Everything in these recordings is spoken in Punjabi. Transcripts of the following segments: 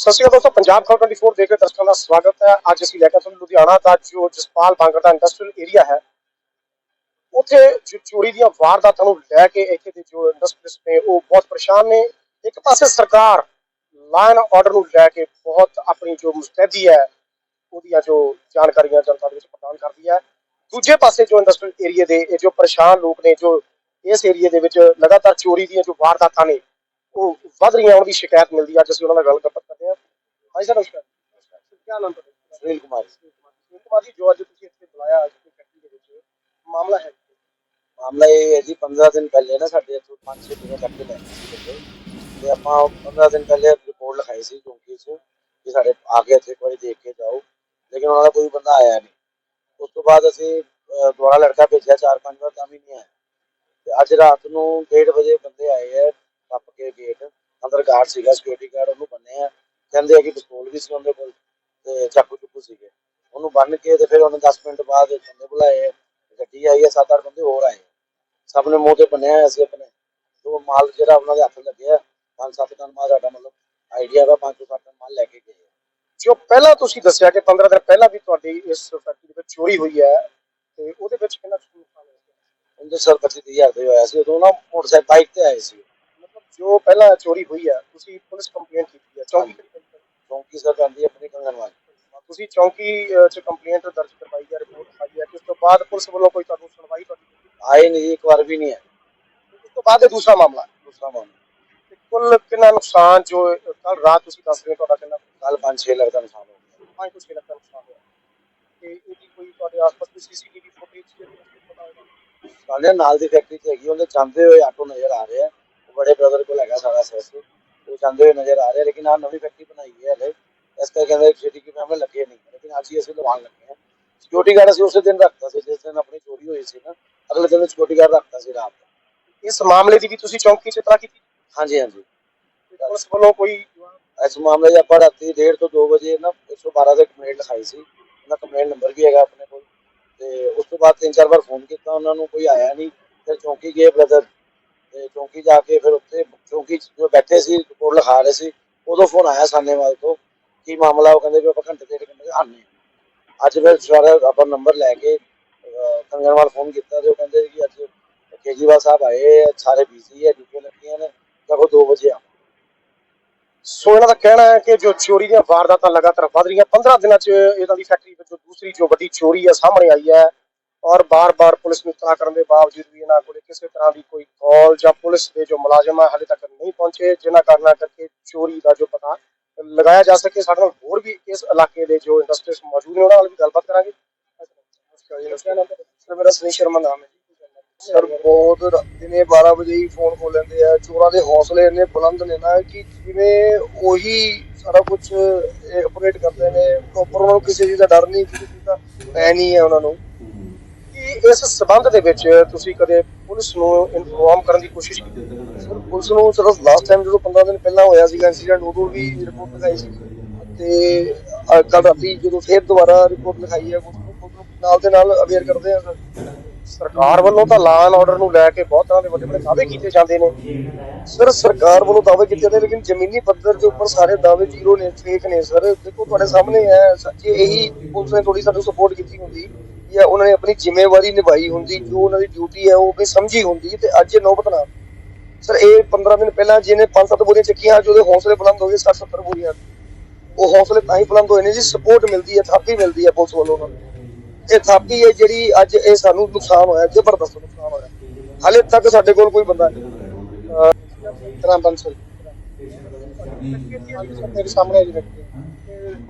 ਸਤਿ ਸ਼੍ਰੀ ਅਕਾਲ ਦੋਸਤੋ, ਪੰਜਾਬ ਖਬਰ 24 ਦੇਖ ਰਹੇ ਦਰਸ਼ਕਾਂ ਦਾ ਸਵਾਗਤ ਹੈ। ਅੱਜ ਅਸੀਂ ਲੈ ਕੇ ਤੁਹਾਨੂੰ ਲੁਧਿਆਣਾ ਦਾ, ਜੋ ਜਸਪਾਲ ਬਾਂਗਰ ਦਾ ਇੰਡਸਟਰੀਅਲ ਏਰੀਆ ਹੈ। ਉੱਥੇ ਜੋ ਚੋਰੀ ਦੀਆਂ ਵਾਰਦਾਤਾਂ ਨੂੰ ਲੈ ਕੇ ਇੱਥੇ ਦੇ ਜੋ ਇੰਡਸਟਰੀਅਲਿਸਟ ਨੇ, ਉਹ ਬਹੁਤ ਪਰੇਸ਼ਾਨ ਨੇ। ਇੱਕ ਪਾਸੇ ਸਰਕਾਰ ਲਾਅ ਐਂਡ ਆਰਡਰ ਨੂੰ ਲੈ ਕੇ ਬਹੁਤ ਆਪਣੀ ਜੋ ਮੁਸਤੈਦੀ ਹੈ, ਉਹਦੀਆਂ ਜੋ ਜਾਣਕਾਰੀਆਂ ਜਨਤਾ ਦੇ ਵਿੱਚ ਪ੍ਰਦਾਨ ਕਰਦੀ ਹੈ। ਦੂਜੇ ਪਾਸੇ ਜੋ ਇੰਡਸਟਰੀਅਲ ਏਰੀਆ ਦੇ, ਇਹ ਜੋ ਪਰੇਸ਼ਾਨ ਲੋਕ ਨੇ, ਜੋ ਇਸ ਏਰੀਆ ਦੇ ਵਿੱਚ ਲਗਾਤਾਰ ਚੋਰੀ ਦੀਆਂ ਜੋ ਵਾਰਦਾਤਾਂ ਨੇ ਉਹ ਵੱਧ ਰਹੀਆਂ ਉਹਨਾਂ ਦੀ ਸ਼ਿਕਾਇਤ ਮਿਲਦੀ ਅੱਜ ਅਸੀਂ ਉਹਨਾਂ ਨਾਲ ਗੱਲਬਾਤ ਕਰਦੇ ਹਾਂ। ਭਾਈ ਸਾਹਿਬ ਨਮਸਕਾਰ। ਕੀ ਨਾਮ ਤੁਹਾਡਾ? ਸੁਨੀਲ ਕੁਮਾਰ। ਸੁਨੀਲ ਕੁਮਾਰ ਜੀ ਜੋ ਅੱਜ ਤੁਸੀਂ ਇੱਥੇ ਬੁਲਾਇਆ ਅੱਜ ਦੀ ਫੈਕਟਰੀ ਦੇ ਵਿੱਚ ਮਾਮਲਾ ਹੈ? ਮਾਮਲਾ ਇਹ ਹੈ ਜੀ 15 ਦਿਨ ਪਹਿਲੇ ਨਾ ਸਾਡੇ ਇੱਥੋਂ 5-6 ਦਿਨ ਕੱਟ ਲੈ ਸੀ ਬੰਦੇ। ਤੇ ਆਪਾਂ 15 ਦਿਨ ਪਹਿਲੇ ਰਿਪੋਰਟ ਲਿਖਾਈ ਸੀ ਚੌਂਕੀ 'ਚ ਕਿ ਸਾਡੇ ਆ ਕੇ ਇੱਥੇ ਇੱਕ ਵਾਰੀ ਦੇਖ ਕੇ ਜਾਓ। ਲੇਕਿਨ ਉਹਨਾਂ ਦਾ ਕੋਈ ਬੰਦਾ ਆਇਆ ਨਹੀਂ। ਉਸ ਤੋਂ ਬਾਅਦ ਅਸੀਂ ਦੁਬਾਰਾ ਲੜਕਾ ਭੇਜਿਆ ਚਾਰ ਪੰਜ ਵਾਰ ਤਾਂ ਵੀ ਨਹੀਂ ਆਇਆ। ਤੇ ਅੱਜ ਰਾਤ ਨੂੰ 1:30 ਵਜੇ ਬੰਦੇ ਆਏ ਆ ਟੱਪ ਕੇ ਗੇਟ ਅੰਦਰ ਗਾਰਡ ਸੀਗਾ ਸਿਕਿਉਰਿਟੀ ਗਾਰਡ ਉਹਨੂੰ ਬੰਨੇ ਕਹਿੰਦੇ ਆ ਕਿ ਪਿਸਤੌਲ ਵੀ ਸੀ ਉਹਦੇ ਕੋਲ ਤੇ ਚਾਕੂ ਚੁੱਕੂ ਸੀਗੇ। ਉਹਨੂੰ ਬੰਨ ਕੇ ਤੇ ਫਿਰ ਉਹਨੇ 10 ਮਿੰਟ ਬਾਅਦ ਬੰਦੇ ਬੁਲਾਏ, ਗੱਡੀ ਆਈ ਹੈ ਸੱਤ ਅੱਠ ਬੰਦੇ ਹੋਰ ਆਏ। ਸਭ ਨੇ ਮੂੰਹ ਤੇ ਬੰਨਿਆ ਹੋਇਆ ਸੀ ਆਪਣੇ। ਜੋ ਮਾਲ ਜਿਹੜਾ ਉਹਨਾਂ ਦੇ ਹੱਥ ਲੱਗਿਆ, ਪੰਜ ਸੱਤ ਟਨ ਮਾਲ ਸਾਡਾ ਮਤਲਬ ਆਈਡੀਆ ਦਾ ਪੰਜ ਸੱਤ ਟਨ ਮਾਲ ਲੈ ਕੇ ਗਏ ਜੋ ਪਹਿਲਾਂ ਤੁਸੀਂ ਦੱਸਿਆ ਕਿ 15 ਦਿਨ ਪਹਿਲਾਂ ਵੀ ਤੁਹਾਡੀ ਇਸ ਫੈਕਟਰੀ ਦੇ ਵਿੱਚ ਚੋਰੀ ਹੋਈ ਹੈ ਤੇ ਉਹਦੇ ਵਿੱਚ ਕਿੰਨਾ ਨੁਕਸਾਨ ਹੋਇਆ? ਉਹਦੇ ਸਰ 25000 ਦੇ ਹੋਇਆ ਸੀ। ਉਦੋਂ ਨਾ ਮੋਟਰਸਾਈਕਲ ਬਾਈਕ ਤੇ ਆਏ ਸੀ। ਜੋ ਪਹਿਲਾਂ ਚੋਰੀ ਹੋਈ ਹੈ ਤੁਸੀਂ ਪੁਲਿਸ ਕੰਪਲੇਂਟ ਕੀਤੀ ਹੈ ਚੌਂਕੀ ਚੌਂਕੀ ਸਰ ਜਾਂਦੀ ਆਪਣੀ ਕੰਗਨਵਾਲ ਤੁਸੀਂ ਚੌਂਕੀ 'ਚ ਕੰਪਲੇਂਟ ਦਰਜ ਕਰਵਾਈ ਹੈ ਰਿਪੋਰਟ ਲਿਖਾਈ ਹੈ ਕਿ ਉਸ ਤੋਂ ਬਾਅਦ ਪੁਲਿਸ ਵੱਲੋਂ ਕੋਈ ਤੁਹਾਨੂੰ ਸੁਣਵਾਈ ਤੁਹਾਡੀ? ਆਏ ਨਹੀਂ ਜੀ, ਇੱਕ ਵਾਰ ਵੀ ਨਹੀਂ ਆਏ। ਉਸ ਤੋਂ ਬਾਅਦ ਇਹ ਦੂਸਰਾ ਮਾਮਲਾ? ਦੂਸਰਾ ਮਾਮਲਾ। ਤੇ ਕੁੱਲ ਕਿੰਨਾ ਨੁਕਸਾਨ ਜੋ ਕੱਲ ਰਾਤ ਤੁਸੀਂ ਦੱਸ ਰਹੇ ਹੋ ਤੁਹਾਡਾ ਕਿੰਨਾ? ਕੱਲ 5-6 ਲੱਖ ਦਾ ਨੁਕਸਾਨ ਹੋ ਗਿਆ। ਪੰਜ ਤੋਂ ਛੇ ਲੱਖ ਦਾ ਨੁਕਸਾਨ ਹੋਇਆ। ਤੇ ਇਹਦੀ ਕੋਈ ਤੁਹਾਡੇ ਆਸ-ਪਾਸ ਦੀ ਸੀਸੀਟੀਵੀ ਫੁਟੇਜ ਜਿਹੜੀ ਪਤਾ ਹੋਵੇਗਾ ਸਾਡੇ ਨਾਲ ਦੀ ਫੈਕਟਰੀ ਤੇ ਹੈਗੀ ਉਹਦੇ ਜਾਂਦੇ ਹੋਏ ਆਟੋ ਨਜ਼ਰ ਆ ਰਿਹਾ ਉਹ ਬੜੇ ਬ੍ਰਦਰ ਕੋਲ ਹੈਗਾ ਸਾਰਾ ਸੈਸ ਉਹ ਜਾਂਦੇ ਹੋਏ ਨਜ਼ਰ ਆ ਰਿਹਾ ਲੇਕਿਨ ਆ ਨਵੀਂ ਫੈਕਟਰੀ ਬਣਾਈ ਹੈ ਹਲੇ। ਇਸ ਕਰਕੇ ਕਹਿੰਦੇ ਸਿਟੀ ਕੀ ਮੈਂ ਲੱਗੇ ਨਹੀਂ। ਲੇਕਿਨ ਅੱਜ ਹੀ ਅਸੀਂ ਲਵਾਉਣ ਲੱਗੇ ਹਾਂ। ਸਿਕਿਉਰਿਟੀ ਗਾਰਡ ਅਸੀਂ ਉਸੇ ਦਿਨ ਰੱਖਤਾ ਸੀ ਜਿਸ ਦਿਨ ਆਪਣੀ ਚੋਰੀ ਹੋਈ ਸੀ ਨਾ। ਅਗਲੇ ਦਿਨ ਸਿਕਿਉਰਿਟੀ ਗਾਰਡ ਰੱਖਤਾ ਸੀ ਰਾਤ ਨੂੰ। ਇਸ ਮਾਮਲੇ ਦੀ ਵੀ ਤੁਸੀਂ ਚੌਂਕੀ 'ਚ ਇਤਲਾ ਕੀਤੀ? ਹਾਂਜੀ ਹਾਂਜੀ। ਪੁਲਿਸ ਵੱਲੋਂ ਕੋਈ ਇਸ ਮਾਮਲੇ 'ਚ ਆਪਾਂ ਰਾਤੀ 1:30 ਤੋਂ 2 ਵਜੇ ਨਾ 112 ਤੇ ਕੰਪਲੇਂਟ ਲਿਖਾਈ ਸੀ। ਉਹਦਾ ਕੰਪਲੇਂਟ ਨੰਬਰ ਵੀ ਹੈਗਾ ਆਪਣੇ ਕੋਲ। ਤੇ ਉਸ ਤੋਂ ਬਾਅਦ ਤਿੰਨ ਚਾਰ ਵਾਰ ਫੋਨ ਕੀਤਾ ਉਹਨਾਂ ਨੂੰ ਕੋਈ ਆਇਆ ਨਹੀਂ। ਫਿਰ ਚੌਂਕੀ ਗਏ ਬ੍ਰਦਰ ਤੇ ਚੌਂਕੀ ਜਾ ਕੇ ਫਿਰ ਉੱਥੇ ਚੌਂਕੀ ਜੋ ਬੈਠੇ ਸੀ ਰਿਪੋਰਟ ਲਿਖਾ ਰਹੇ ਸੀ ਉਦੋਂ ਫੋਨ ਆਇਆ ਸਾਨੇਵਾਲ ਤੋਂ ਕੀ ਮਾਮਲਾ ਉਹ ਕਹਿੰਦੇ ਵੀ ਆਪਾਂ ਘੰਟੇ ਡੇਢ ਘੰਟੇ 'ਚ ਅੱਜ ਫਿਰ ਸਾਰਾ ਆਪਾਂ ਨੰਬਰ ਲੈ ਕੇ ਕੰਗਨਵਾਲ ਫੋਨ ਕੀਤਾ ਤੇ ਉਹ ਕਹਿੰਦੇ ਕਿ ਅੱਜ ਕੇਜੀਵਾਲ ਸਾਹਿਬ ਆਏ ਆ, ਸਾਰੇ ਬਿਜ਼ੀ ਹੈ ਡਿਊਟੀ ਲੱਗੀਆਂ ਨੇ ਤਾਂ 2 ਵਜੇ ਆ ਸੋ ਇਹਨਾਂ ਦਾ ਕਹਿਣਾ ਹੈ ਕਿ ਜੋ ਚੋਰੀ ਦੀਆਂ ਵਾਰਦਾਤਾਂ ਲਗਾਤਾਰ ਵਧ ਰਹੀਆਂ 15 ਦਿਨਾਂ 'ਚ ਇਹਨਾਂ ਦੀ ਫੈਕਟਰੀ ਵਿੱਚੋਂ ਦੂਸਰੀ ਜੋ ਵੱਡੀ ਚੋਰੀ ਹੈ ਸਾਹਮਣੇ ਆਈ ਹੈ ਔਰ ਬਾਰ-ਬਾਰ ਪੁਲਿਸ ਨੂੰ ਇਤਲਾਹ ਕਰਨ ਦੇ ਬਾਵਜੂਦ ਵੀ ਇਹਨਾਂ ਕੋਲ ਕਿਸੇ ਤਰ੍ਹਾਂ ਦੀ ਕੋਈ ਕਾਲ ਜਾਂ ਪੁਲਿਸ ਦੇ ਜੋ ਮੁਲਾਜ਼ਮ ਹੈ ਹਾਲੇ ਤੱਕ ਨਹੀਂ ਪਹੁੰਚੇ, ਜਿਨ੍ਹਾਂ ਕਾਰਨਾਂ ਕਰਕੇ ਚੋਰੀ ਦਾ ਜੋ ਪਤਾ ਲਗਾਇਆ ਜਾ ਸਕੇ, ਸਾਡੇ ਨਾਲ ਹੋਰ ਵੀ ਇਸ ਇਲਾਕੇ ਦੇ ਜੋ ਇੰਡਸਟਰੀਸ ਮੌਜੂਦ ਨੇ, ਉਹਨਾਂ ਨਾਲ ਵੀ ਗੱਲਬਾਤ ਕਰਾਂਗੇ। ਸਰ, ਮੇਰਾ ਸਨੀ ਸ਼ਰਮਾ ਨਾਮ ਹੈ ਸਰ, ਬਹੁਤ ਦਿਨੇ 12 ਵਜੇ ਹੀ ਫੋਨ ਖੋਲ ਲੈਂਦੇ ਆ। ਚੋਰਾਂ ਦੇ ਹੌਸਲੇ ਇੰਨੇ ਬੁਲੰਦ ਨੇ ਨਾ ਕਿ ਜਿਵੇਂ ਉਹੀ ਸਾਰਾ ਕੁਝ ਆਪਰੇਟ ਕਰਦੇ ਨੇ। ਪ੍ਰੋਪਰ ਉਹਨਾਂ ਨੂੰ ਕਿਸੇ ਚੀਜ਼ ਦਾ ਡਰ ਨਹੀਂ, ਕਿਸੇ ਚੀਜ਼ ਦਾ ਭੈ ਨਹੀਂ ਹੈ ਉਹਨਾਂ ਨੂੰ। ਕੀ ਇਸ ਸਬੰਧ ਦੇ ਵਿੱਚ ਤੁਸੀਂ ਕਦੇ ਪੁਲਿਸ ਨੂੰ ਇਨਫੋਰਮ ਕਰਨ ਦੀ ਕੋਸ਼ਿਸ਼ ਕੀਤੀ? ਸਰ, ਪੁਲਿਸ ਨੂੰ ਸਿਰਫ ਲਾਸਟ ਟਾਈਮ ਜਦੋਂ 15 ਦਿਨ ਪਹਿਲਾਂ ਹੋਇਆ ਸੀਗਾ ਇਨਸੀਡੈਂਟ ਉਦੋਂ ਵੀ ਰਿਪੋਰਟ ਲਿਖਾਈ ਸੀ। ਤੇ ਕੱਲ ਰਾਤੀ ਜਦੋਂ ਫੇਰ ਦੁਬਾਰਾ ਰਿਪੋਰਟ ਲਿਖਾਈ ਹੈ ਨਾਲ ਦੇ ਨਾਲ ਅਵੇਅਰ ਕਰਦੇ ਆ, ਸਰ। ਸਰਕਾਰ ਵੱਲੋਂ ਤਾਂ ਲਾਅ ਐਂਡ ਆਰਡਰ ਨੂੰ ਲੈ ਕੇ ਬਹੁਤ ਤਰ੍ਹਾਂ ਦੇ ਵੱਡੇ ਵੱਡੇ ਦਾਅਵੇ ਕੀਤੇ ਜਾਂਦੇ ਨੇ। ਸਰ, ਸਰਕਾਰ ਵੱਲੋਂ ਦਾਅਵੇ ਕੀਤੇ ਜਾਂਦੇ ਲੇਕਿਨ ਜ਼ਮੀਨੀ ਪੱਧਰ ਦੇ ਉੱਪਰ ਸਾਰੇ ਦਾਅਵੇ ਜ਼ੀਰੋ ਨੇ ਫੇਕ ਨੇ, ਸਰ। ਦੇਖੋ, ਤੁਹਾਡੇ ਸਾਹਮਣੇ ਹੈ ਸੱਚੇ ਇਹੀ ਪੁਲਿਸ ਨੇ ਥੋੜੀ ਸਾਨੂੰ ਸਪੋਰਟ ਕੀਤੀ ਹੁੰਦੀ ਜਾਂ ਉਹਨਾਂ ਨੇ ਆਪਣੀ ਜ਼ਿੰਮੇਵਾਰੀ ਨਿਭਾਈ ਹੁੰਦੀ, ਜੋ ਉਹਨਾਂ ਦੀ ਡਿਊਟੀ ਹੈ ਉਹ ਆਪਣੀ ਸਮਝੀ ਹੁੰਦੀ ਤੇ ਅੱਜ ਇਹ ਨੌਬਤ ਨਾ ਸਰ ਇਹ 15 ਦਿਨ ਪਹਿਲਾਂ ਜਿਹਨੇ 5-7 ਬੋਰੀਆਂ ਚੱਕੀਆਂ ਜਿਹਦੇ ਹੌਸਲੇ ਬੁਲੰਦ ਹੋ ਗਏ 60-70 ਬੋਰੀਆਂ। ਉਹ ਹੌਸਲੇ ਤਾਂ ਹੀ ਬੁਲੰਦ ਹੋਏ ਨੇ ਜੀ ਸਪੋਰਟ ਮਿਲਦੀ ਹੈ ਥਾਪੀ ਮਿਲਦੀ ਹੈ ਪੁਲਿਸ ਵੱਲੋਂ ਉਹਨਾਂ ਨੂੰ। ਇਹ ਥਾਪੀ ਹੈ ਜਿਹੜੀ ਅੱਜ ਇਹ ਸਾਨੂੰ ਨੁਕਸਾਨ ਹੋਇਆ, ਜ਼ਬਰਦਸਤ ਨੁਕਸਾਨ ਹੋਇਆ। ਹਾਲੇ ਤੱਕ ਸਾਡੇ ਕੋਲ ਕੋਈ ਬੰਦਾ ਨਹੀਂ। ਤਰ੍ਹਾਂ ਬੰਸਲ ਮੇਰੇ ਸਾਹਮਣੇ ਜੀ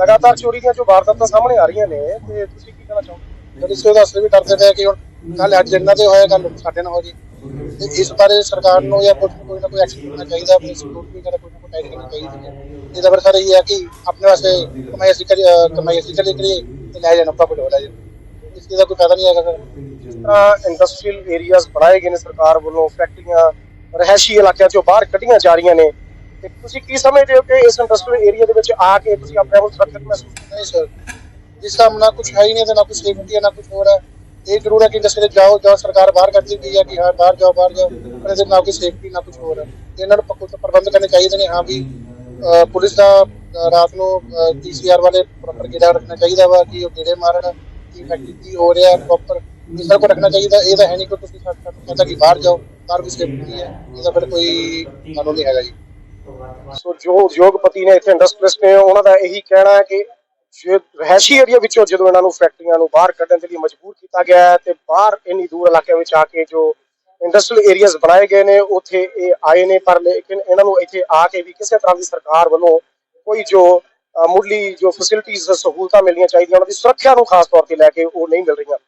ਲਗਾਤਾਰ ਚੋਰੀ ਦੀਆਂ ਜੋ ਵਾਰਦਾਤਾਂ ਸਾਹਮਣੇ ਆ ਰਹੀਆਂ ਨੇ, ਤੇ ਤੁਸੀਂ ਕੀ ਕਹਿਣਾ ਚਾਹੋਗੇ? ਜਿਹੜੀ ਸੋ ਦੱਸਦੇ ਵੀ ਡਰਦੇ ਪਏ ਕਿ ਹੁਣ ਕੱਲ ਅੱਜ ਇਹਨਾਂ ਤੇ ਹੋਇਆ ਕੱਲ ਸਾਡੇ ਨਾਲ ਹੋ ਜੀ। ਤੇ ਇਸ ਬਾਰੇ ਸਰਕਾਰ ਨੂੰ ਜਾਂ ਪੁਲਿਸ ਨੂੰ ਕੋਈ ਨਾ ਕੋਈ ਐਕਸ਼ਨ ਲੈਣਾ ਚਾਹੀਦਾ ਆਪਣੀ ਸਪੋਰਟ ਵੀ ਕਰੇ ਕੋਈ ਨਾ ਕੋਈ ਟਾਈਟ ਕਰਨੀ ਚਾਹੀਦੀ ਹੈ। ਇਹਦਾ ਫਿਰ ਸਰ ਇਹ ਹੈ ਕਿ ਆਪਣੇ ਵਾਸਤੇ ਕਮਾਈ ਅਸੀਂ ਕਰੀ ਕਮਾਈ ਅਸੀਂ ਕਰੀ ਕਰੀਏ ਤੇ ਲੈ ਜਾਣਾ ਪ੍ਰੋਫਿਟ ਹੋ ਲੈ ਜਾਣਾ ਇਸ ਦਾ ਕੋਈ ਫਾਇਦਾ ਨਹੀਂ ਹੈਗਾ ਸਰ ਜਿਸ ਤਰ੍ਹਾਂ ਇੰਡਸਟਰੀਅਲ ਏਰੀਆਜ਼ ਬਣਾਏ ਗਏ ਨੇ ਸਰਕਾਰ ਵੱਲੋਂ ਫੈਕਟਰੀਆਂ ਰਹਿਸ਼ੀ ਇਲਾਕਿਆਂ ਚੋਂ ਬਾਹਰ ਕੱਢੀਆਂ ਜਾ ਰਹੀਆਂ ਨੇ। ਤੇ ਤੁਸੀਂ ਕੀ ਸਮਝਦੇ ਹੋ ਕਿ ਇਸ ਇੰਡਸਟਰੀਅਲ ਏਰੀਆ ਦੇ ਵਿੱਚ ਆ ਕੇ ਤੁਸੀਂ ਆਪਣੇ ਆਪ ਨੂੰ ਸੁਰੱਖਿਅਤ ਮਹਿਸੂਸ ਨਹੀਂ ਸਰ ਜਿਸ ਦਾ ਨਾ ਕੁਝ ਹੈ ਹੀ ਨਹੀਂ ਤੇ ਨਾ ਕੁਝ ਸੇਫਟੀ ਹੈ, ਨਾ ਕੁਝ ਹੋਰ ਹੈ। ਇਹ ਜ਼ਰੂਰ ਹੈ ਕਿ ਇੰਡਸਟਰੀ ਜਾਓ ਜਾਓ ਸਰਕਾਰ ਬਾਹਰ ਕਰ ਦਿੰਦੀ ਹੈ ਕਿ ਹਾਂ, ਬਾਹਰ ਜਾਓ ਬਾਹਰ ਜਾਓ, ਪਰ ਇਹਦੇ ਨਾਲ ਕੋਈ ਸੇਫਟੀ ਨਾ ਕੁਝ ਹੋਰ ਹੈ। ਇਹਨਾਂ ਨੂੰ ਪ- ਪ੍ਰਬੰਧ ਕਰਨੇ ਚਾਹੀਦੇ ਨੇ। ਹਾਂ ਵੀ ਪੁਲਿਸ ਦਾ ਰਾਤ ਨੂੰ ਪੀਸੀਆਰ ਵਾਲੇ ਪ੍ਰੋਪਰ ਕਿਹੜਾ ਰੱਖਣਾ ਚਾਹੀਦਾ ਵਾ ਕਿ ਉਹ ਗੇੜੇ ਮਾਰਨ, ਕੀ ਫੈਕਟਰੀ ਕੀ ਹੋ ਰਿਹਾ ਪ੍ਰੋਪਰ ਇਹ ਸਭ ਕੁਝ ਰੱਖਣਾ ਚਾਹੀਦਾ, ਇਹ ਤਾਂ ਹੈ ਨਹੀਂ ਕਿ ਤੁਸੀਂ ਕਹਿੰਦਾ ਕਿ ਬਾਹਰ ਜਾਓ, ਬਾਹਰ ਵੀ ਸੇਫਟੀ ਨਹੀਂ ਹੈ, ਇਹਦਾ ਫਿਰ ਕੋਈ ਕਾਨੂੰਨ ਨਹੀਂ ਹੈਗਾ ਜੀ। ਸੋ ਜੋ ਉਦਯੋਗਪਤੀ ਨੇ ਇੱਥੇ ਇੰਡਸਟਰੀਅਲਿਸਟ ਨੇ, ਉਹਨਾਂ ਦਾ ਇਹੀ ਕਹਿਣਾ ਹੈ ਕਿ ਜੇ ਰਹਿਸ਼ੀ ਏਰੀਆ ਵਿੱਚੋਂ ਜਦੋਂ ਇਹਨਾਂ ਨੂੰ ਫੈਕਟਰੀਆਂ ਨੂੰ ਬਾਹਰ ਕੱਢਣ ਦੇ ਲਈ ਮਜਬੂਰ ਕੀਤਾ ਗਿਆ ਹੈ ਤੇ ਬਾਹਰ ਇੰਨੀ ਦੂਰ ਇਲਾਕਿਆਂ ਵਿੱਚ ਆ ਕੇ ਜੋ ਇੰਡਸਟਰੀਅਲ ਏਰੀਆਜ਼ ਬਣਾਏ ਗਏ ਨੇ, ਉੱਥੇ ਇਹ ਆਏ ਨੇ, ਪਰ ਲੇਕਿਨ ਇਹਨਾਂ ਨੂੰ ਇੱਥੇ ਆ ਕੇ ਵੀ ਕਿਸੇ ਤਰ੍ਹਾਂ ਦੀ ਸਰਕਾਰ ਵੱਲੋਂ ਕੋਈ ਜੋ ਮੁੱਢਲੀ ਜੋ ਫੈਸਿਲਿਟੀਆਂ ਸਹੂਲਤਾਂ ਮਿਲਣੀਆਂ ਚਾਹੀਦੀਆਂ, ਉਹਨਾਂ ਦੀ ਸੁਰੱਖਿਆ ਨੂੰ ਖਾਸ ਤੌਰ ਤੇ ਲੈ ਕੇ ਉਹ ਨਹੀਂ ਮਿਲ ਰਹੀਆਂ।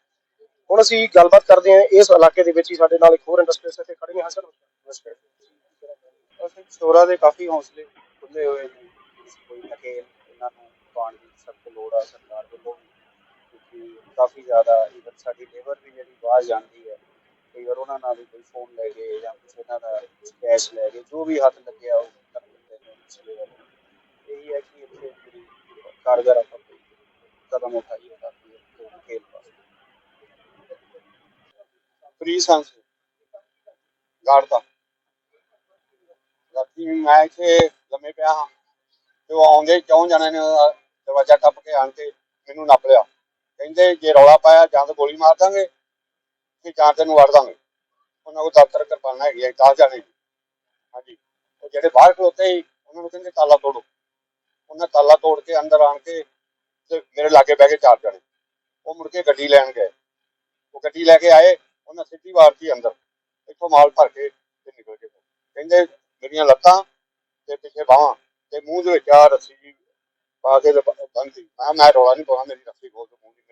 ਹੁਣ ਅਸੀਂ ਗੱਲਬਾਤ ਕਰਦੇ ਹਾਂ ਇਸ ਇਲਾਕੇ ਦੇ ਵਿੱਚ ਹੀ, ਸਾਡੇ ਨਾਲ ਇੱਕ ਹੋਰ ਇੰਡਸਟਰੀਅਲਿਸਟ ਇੱਥੇ ਖੜੇ ਨੇ। ਸਰ। ਅਸੀਂ ਦੇ ਕਾਫੀ ਹੌਸਲੇ ਖੁੱਲੇ ਹੋਏ ਨੇ ਕੋਈ ਨਕੇਲ ਇਹਨਾਂ ਨੂੰ ਪਾਉਣ ਦੀ ਸਖਤ ਲੋੜ ਆ ਸਰਕਾਰ ਵੱਲੋਂ ਵੀ ਕਿਉਂਕਿ ਕਾਫੀ ਜ਼ਿਆਦਾ ਇਵਨ ਸਾਡੀ ਲੇਬਰ ਵੀ ਜਿਹੜੀ ਬਾਹਰ ਜਾਂਦੀ ਹੈ, ਕਈ ਵਾਰ ਉਹਨਾਂ ਨਾਲ ਵੀ ਕੋਈ ਫੋਨ ਲੈ ਗਏ ਜਾਂ ਕਿਸੇ ਇਹਨਾਂ ਦਾ ਕੈਸ਼ ਲੈ ਗਏ ਜੋ ਵੀ ਹੱਥ ਲੱਗਿਆ ਉਹ ਕਰ ਦਿੰਦੇ ਨੇ ਇਸ level ਇਹੀ ਹੈ ਕਿ ਇੱਥੇ ਜਿਹੜੀ ਕਾਰਗਰ ਆਪਾਂ ਕਦਮ ਉਠਾਈਏ ਤਾਂ ਕਿ ਇਹ ਨਕੇਲ ਫ੍ਰੀ ਸਾਂਸ ਗਾੜਦਾ ਰਾਤੀ ਮੈਂ ਇੱਥੇ ਲੰਮੇ ਪਿਆ ਹਾਂ, ਤੇ ਉਹ ਆਉਂਦੇ ਕਿਉਂ ਜਣਿਆਂ ਨੇ ਦਰਵਾਜ਼ਾ ਟੱਪ ਕੇ ਆਣ ਕੇ ਮੈਨੂੰ ਨੱਪ ਲਿਆ। ਕਹਿੰਦੇ ਜੇ ਰੌਲਾ ਪਾਇਆ ਜਾਂ ਤਾਂ ਗੋਲੀ ਮਾਰ ਦਾਂਗੇ ਤੇ ਜਾਂ ਤੈਨੂੰ ਵੜ ਦਾਂਗੇ। ਉਹਨਾਂ ਕੋਲ ਦਫ਼ਤਰ ਕਿਰਪਾਨਾਂ ਹੈਗੀਆਂ 10 ਜਣੇ ਹਾਂਜੀ। ਉਹ ਜਿਹੜੇ ਬਾਹਰ ਖਲੋਤੇ ਸੀ, ਉਹਨਾਂ ਨੂੰ ਕਹਿੰਦੇ ਤਾਲਾ ਤੋੜੋ। ਉਹਨਾਂ ਤਾਲਾ ਤੋੜ ਕੇ ਅੰਦਰ ਆਣ ਕੇ ਤੇ ਮੇਰੇ ਲਾਗੇ ਬਹਿ ਕੇ ਚਾਰ ਜਣੇ। ਉਹ ਮੁੜ ਕੇ ਗੱਡੀ ਲੈਣ ਗਏ। ਉਹ ਗੱਡੀ ਲੈ ਕੇ ਆਏ, ਉਹਨਾਂ ਸਿੱਧੀ ਵਾਰਤੀ ਅੰਦਰ। ਇੱਥੋਂ ਮਾਲ ਭਰ ਕੇ ਤੇ ਨਿਕਲ ਗਏ। ਕਹਿੰਦੇ ਮੇਰੀਆਂ ਲੱਤਾਂ ਤੇ ਪਿੱਛੇ ਬਾਹਾਂ ਤੇ ਮੂੰਹ ਦੇ ਵਿੱਚ ਆ ਰੱਸੀ ਜੀ ਪਾ ਕੇ ਬੰਦੀ ਮੈਂ ਮੈਂ ਰੌਲਾ ਨਹੀਂ ਪਾਉਣਾ, ਮੇਰੀ ਰੱਸੀ ਖੋਲ ਕੇ ਮੂੰਹ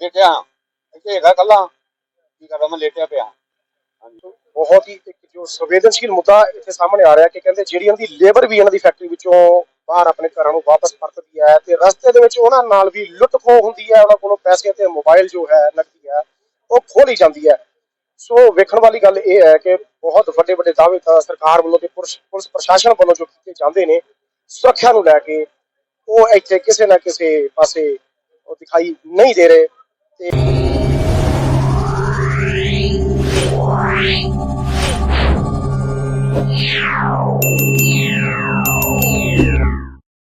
ਖੋਲੀਆਂ ਇੱਥੇ ਹੈਗਾ ਕੱਲਾ ਕੀ ਕਰਦਾ ਮੈਂ ਲੇਟਿਆ ਪਿਆ। ਬਹੁਤ ਹੀ ਇੱਕ ਜੋ ਸੰਵੇਦਨਸ਼ੀਲ ਮੁੱਦਾ ਇੱਥੇ ਸਾਹਮਣੇ ਆ ਰਿਹਾ ਕਿ ਕਹਿੰਦੇ ਜਿਹੜੀ ਇਹਨਾਂ ਦੀ ਲੇਬਰ ਵੀ ਇਹਨਾਂ ਦੀ ਫੈਕਟਰੀ ਵਿੱਚੋਂ ਬਾਹਰ ਆਪਣੇ ਘਰਾਂ ਨੂੰ ਵਾਪਸ ਪਰਤਦੀ ਹੈ ਤੇ ਰਸਤੇ ਦੇ ਵਿੱਚ ਉਹਨਾਂ ਨਾਲ ਵੀ ਲੁੱਟ ਖੋਹ ਹੁੰਦੀ ਹੈ। ਉਹਨਾਂ ਕੋਲੋਂ ਪੈਸੇ ਤੇ ਮੋਬਾਈਲ ਜੋ ਹੈ ਨਕਦੀ ਹੈ, ਉਹ ਖੋਹ ਲਈ ਜਾਂਦੀ ਹੈ। ਸੋ ਵੇਖਣ ਵਾਲੀ ਗੱਲ ਇਹ ਹੈ ਕਿ ਬਹੁਤ ਵੱਡੇ ਵੱਡੇ ਦਾਅਵੇ ਸਰਕਾਰ ਵੱਲੋਂ ਤੇ ਪੁਲਿਸ ਪੁਲਿਸ ਪ੍ਰਸ਼ਾਸਨ ਵੱਲੋਂ ਜੋ ਕੀਤੇ ਜਾਂਦੇ ਨੇ, ਸੁਰੱਖਿਆ ਨੂੰ ਲੈ ਕੇ ਉਹ ਇੱਥੇ ਕਿਸੇ ਨਾ ਕਿਸੇ ਪਾਸੇ ਉਹ ਦਿਖਾਈ ਨਹੀਂ ਦੇ ਰਹੇ। ਤੇ Yeah.